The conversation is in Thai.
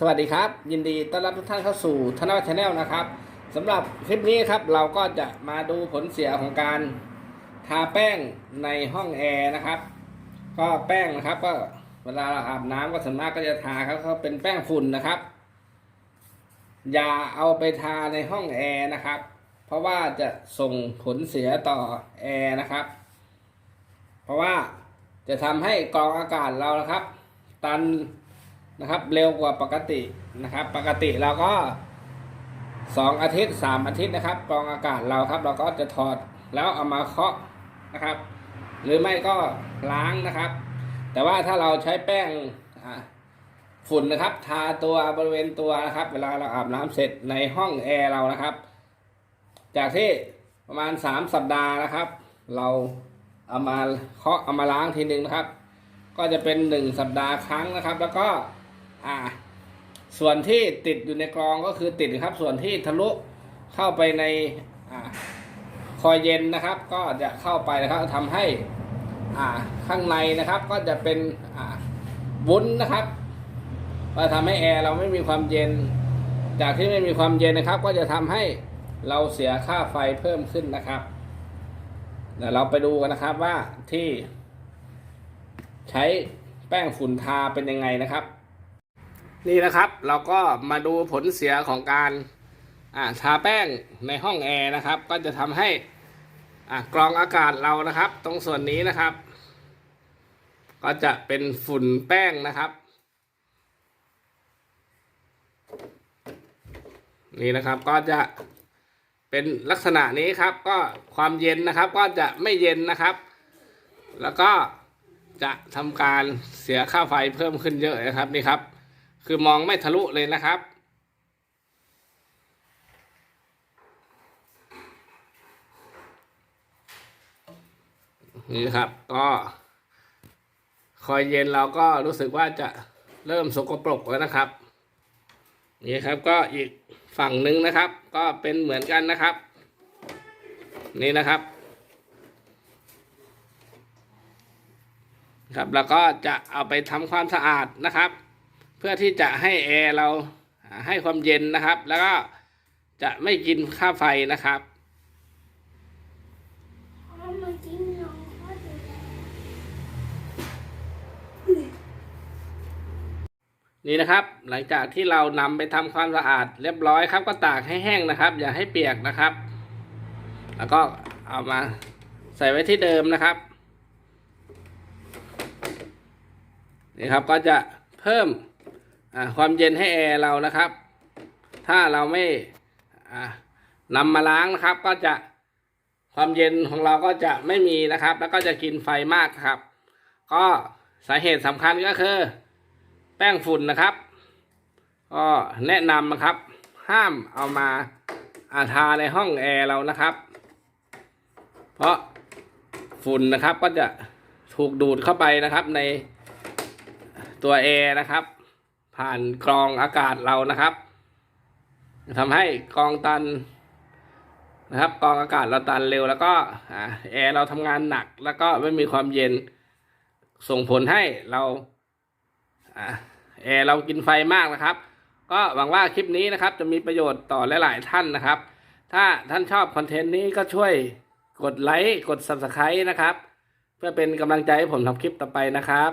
สวัสดีครับ ยินดีต้อนรับทุกท่านเข้าสู่ธนวัฒน์ชาแนลนะครับสำหรับคลิปนี้ครับเราก็จะมาดูผลเสียของการทาแป้งในห้องแอร์นะครับ ก็แป้งนะครับก็เวลาเราอาบน้ำก็ส่วนมากก็จะทาครับเขาเป็นแป้งฝุ่นนะครับ อย่าเอาไปทาในห้องแอร์นะครับ เพราะว่าจะส่งผลเสียต่อแอร์นะครับ เพราะว่าจะทำให้กรองอากาศเรานะครับ ตัน นะครับ เร็วกว่าปกตินะครับ ปกติเราก็สองอาทิตย์สามอาทิตย์นะครับกรองอากาศเราครับ เราก็จะถอดแล้วเอามาเคาะนะครับ หรือไม่ก็ล้างนะครับ แต่ว่าถ้าเราใช้แป้งฝุ่นนะครับ ทาตัวบริเวณตัวนะครับ เวลาเราอาบน้ำเสร็จในห้องแอร์เรานะครับ จากที่ประมาณสามสัปดาห์นะครับ เราเอามาเคาะเอามาล้างทีหนึ่งนะครับ ก็จะเป็นหนึ่งสัปดาห์ครั้งนะครับ แล้วก็ อ่า ส่วนที่ติดอยู่ในกรองก็คือติดครับ ส่วนที่ทะลุเข้าไปในอ่าคอยเย็นนะครับ ก็จะเข้าไปนะครับทำให้อ่าข้างในนะครับ ก็จะเป็นอ่าวุ้นนะครับก็ทำให้แอร์เราไม่มีความเย็น จากที่ไม่มีความเย็นนะครับ ก็จะทำให้เราเสียค่าไฟเพิ่มขึ้นนะครับเดี๋ยวเราไปดูกันนะครับว่าที่ ใช้แป้งฝุ่นทาเป็นยังไงนะครับ นี่นะครับเราก็มาดูผลเสียของการทาแป้งในห้องแอร์นะครับ ก็จะทำให้กรองอากาศเรานะครับ ตรงส่วนนี้นะครับ ก็จะเป็นฝุ่นแป้งนะครับนี่นะครับก็จะเป็นลักษณะนี้ครับ ก็ความเย็นนะครับ ก็จะไม่เย็นนะครับ แล้วก็จะทำการเสียค่าไฟเพิ่มขึ้นเยอะนะครับนี่ครับ คือมองไม่ทะลุเลยนะครับ นี่ครับก็คอยเย็นเราก็รู้สึกว่าจะเริ่มสกปรกแล้วนะครับ นี่ครับก็อีกฝั่งหนึ่งนะครับ ก็เป็นเหมือนกันนะครับ นี่นะครับครับแล้วก็จะเอาไปทำความสะอาดนะครับ เพื่อที่จะให้แอร์เราให้ความเย็นนะครับ แล้วก็จะไม่กินค่าไฟนะครับนี่นะครับ หลังจากที่เรานำไปทำความสะอาดเรียบร้อยครับ ก็ตากให้แห้งนะครับ อย่าให้เปียกนะครับ แล้วก็เอามาใส่ไว้ที่เดิมนะครับนี่ครับก็จะเพิ่ม ความเย็นให้แอร์เรานะครับ ถ้าเราไม่นำมาล้างนะครับ ก็จะความเย็นของเราก็จะไม่มีนะครับ แล้วก็จะกินไฟมากครับ ก็สาเหตุสำคัญก็คือ แป้งฝุ่นนะครับ ก็แนะนำนะครับ ห้ามเอามาอาทาในห้องแอร์เรานะครับ เพราะฝุ่นนะครับก็จะถูกดูดเข้าไปนะครับในตัวแอร์นะครับ ผ่านกรองอากาศเรานะครับทำให้กรองตันนะครับกรองอากาศเราตันเร็วแล้วก็แอร์เราทำงานหนักแล้วก็ไม่มีความเย็นส่งผลให้เราอ่าแอร์เรากินไฟมากนะครับ ก็หวังว่าคลิปนี้นะครับ จะมีประโยชน์ต่อหลาย ๆ ท่านนะครับ ถ้าท่านชอบคอนเทนต์นี้ก็ช่วยกดไลค์กด Subscribe นะครับ เพื่อเป็นกำลังใจให้ผมทำคลิปต่อไปนะครับ